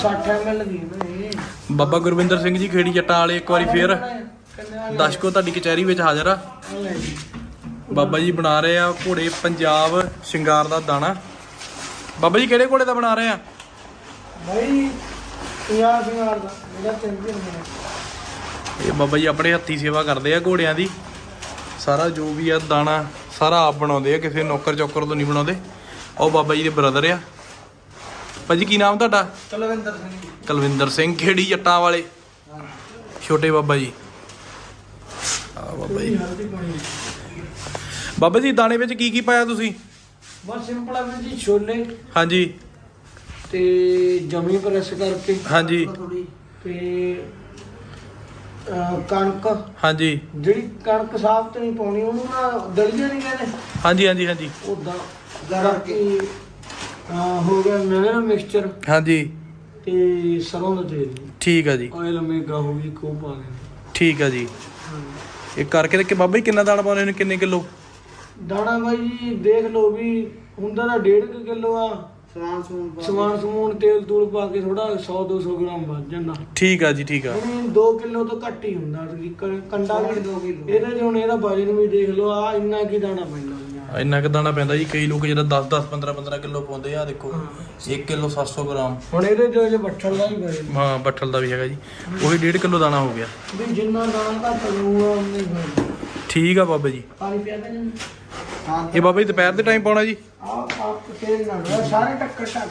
60 ml ਦੀ ਨੇ ਬਾਬਾ ਗੁਰਵਿੰਦਰ ਸਿੰਘ ਜੀ ਖੇੜੀ ਜੱਟਾਂ ਵਾਲੇ ਇੱਕ ਵਾਰੀ ਫੇਰ ਦਸ਼ਕੋ ਤੁਹਾਡੀ ਕਚਹਿਰੀ ਵਿੱਚ ਹਾਜ਼ਰ ਆ। ਬਾਬਾ ਜੀ ਬਣਾ ਰਹੇ ਆ ਘੋੜੇ ਪੰਜਾਬ ਸ਼ਿੰਗਾਰ ਦਾ ਦਾਣਾ। ਬਾਬਾ ਜੀ ਕਿਹੜੇ ਘੋੜੇ ਦਾ ਬਣਾ ਰਹੇ ਆ? ਭਾਈ 50 ਸਿੰਗਾਰ ਦਾ ਮੇਰਾ ਚੰਗੀ ਹੁੰਦਾ ਇਹ ਬਾਬਾ ਜੀ ਆਪਣੇ ਹੱਥੀ ਸੇਵਾ ਕਰਦੇ ਆ ਘੋੜਿਆਂ ਦੀ। ਸਾਰਾ ਜੋ ਵੀ ਆ ਦਾਣਾ ਸਾਰਾ ਆਪ ਬਣਾਉਂਦੇ ਆ ਕਿਸੇ ਨੌਕਰ ਚੌਕਰ ਤੋਂ ਨਹੀਂ ਬਣਾਉਂਦੇ। ਉਹ ਬਾਬਾ ਜੀ ਦੇ ਬ੍ਰਦਰ ਆ। ਭਾਜੀ ਕੀ ਨਾਮ ਤੁਹਾਡਾ? ਕੁਲਵਿੰਦਰ ਸਿੰਘ ਕੁਲਵਿੰਦਰ ਸਿੰਘ ਖੇੜੀ ਜੱਟਾਂ ਵਾਲੇ? ਛੋਟੇ ਬਾਬਾ ਜੀ। ਆ ਬਾਬਾ ਜੀ। ਬਾਬਾ ਜੀ ਦਾਣੇ ਵਿੱਚ ਕੀ ਕੀ ਪਾਇਆ ਤੁਸੀਂ? ਬਸ ਸਿੰਪਲ ਆ ਵੀਰ ਜੀ ਛੋਲੇ। ਹਾਂਜੀ। ਤੇ ਜਮੀ ਪ੍ਰੈਸ ਕਰਕੇ। ਹਾਂਜੀ। ਤੇ ਅਹ, ਕਣਕ। ਹਾਂਜੀ। ਜਿਹੜੀ ਕਣਕ ਸਾਫ਼ ਤੇ ਨਹੀਂ ਪਾਉਣੀ ਉਹਨੂੰ ਨਾ ਦਲੀਆ ਨਹੀਂ ਕਹਿੰਦੇ? ਹਾਂਜੀ ਹਾਂਜੀ ਹਾਂਜੀ। ਉਦਾਂ ਕਰਕੇ ਆ ਹੋ ਗਿਆ ਮੇਰਾ ਮਿਕਸਚਰ। ਹਾਂਜੀ। ਤੇ ਸਰੋਂ ਦਾ ਤੇਲ। ਠੀਕ ਆ ਜੀ। ਆਇਲ ਮੇਗਾ ਹੋ ਗਈ ਕੋ ਪਾ ਦੇ ਠੀਕ ਆ ਜੀ। ਇਹ ਕਰਕੇ ਤੇ ਕਿ ਬਾਬਾ ਜੀ ਕਿੰਨਾ ਦਾਣਾ ਪਾਉਣੇ ਨੇ ਕਿੰਨੇ ਕਿਲੋ? ਦਾਣਾ ਬਾਈ ਜੀ ਦੇਖ ਲਓ ਵੀ ਹੁੰਦਾ ਤਾਂ 1.5 ਕਿਲੋ ਆ। ਸਮਾਨ ਸਮੂਨ ਪਾ ਸਮਾਨ ਸਮੂਨ ਤੇਲ ਤੂਲ ਪਾ ਕੇ ਥੋੜਾ 100 200 ਗ੍ਰਾਮ ਵੱਧ ਜਾਂਦਾ। ਠੀਕ ਆ ਜੀ ਠੀਕ ਆ। ਹੁਣ 2 ਕਿਲੋ ਤੋਂ ਘੱਟ ਹੀ ਹੁੰਦਾ। ਕੰਡਾ ਵੀ ਕਿੱਲੋ। ਇਹਦੇ ਵਜਨ ਵੀ ਦੇਖ ਲਓ ਆ ਇੰਨਾ ਕੀ ਦਾਣਾ ਪੈਂਦਾ। ਇੰਨਾ ਕੁ ਦਾਣਾ ਪੈਂਦਾ ਜੀ ਕਈ ਲੋਕ ਜਿਹੜਾ 10 10 15 15 ਕਿਲੋ ਪਾਉਂਦੇ ਆ ਆਹ ਦੇਖੋ 1 ਕਿਲੋ 700 ਗ੍ਰਾਮ। ਹੁਣ ਇਹਦੇ ਚ ਜੇ ਬੱਠਲ ਦਾ ਹੀ ਵਜਨ ਹਾਂ ਬੱਠਲ ਦਾ ਵੀ ਹੈਗਾ ਜੀ। ਉਹੀ 1.5 ਕਿਲੋ ਦਾਣਾ ਹੋ ਗਿਆ। ਵੀ ਜਿੰਨਾ ਦਾਣਾ ਘੱਟ ਲਊਗਾ ਉਨਾ ਵਜਨ ਠੀਕ ਆ ਬਾਬਾ ਜੀ। ਪਾਣੀ ਪਿਆ ਦੇ ਹਾਂ ਇਹ ਬਾਬਾ ਜੀ ਦੁਪਹਿਰ ਦੇ ਟਾਈਮ ਪਾਉਣਾ ਜੀ। ਆਪ ਆਪ ਤੇਲ ਨਾਲ ਸਾਰੇ ਟੱਕਰ ਟੱਕ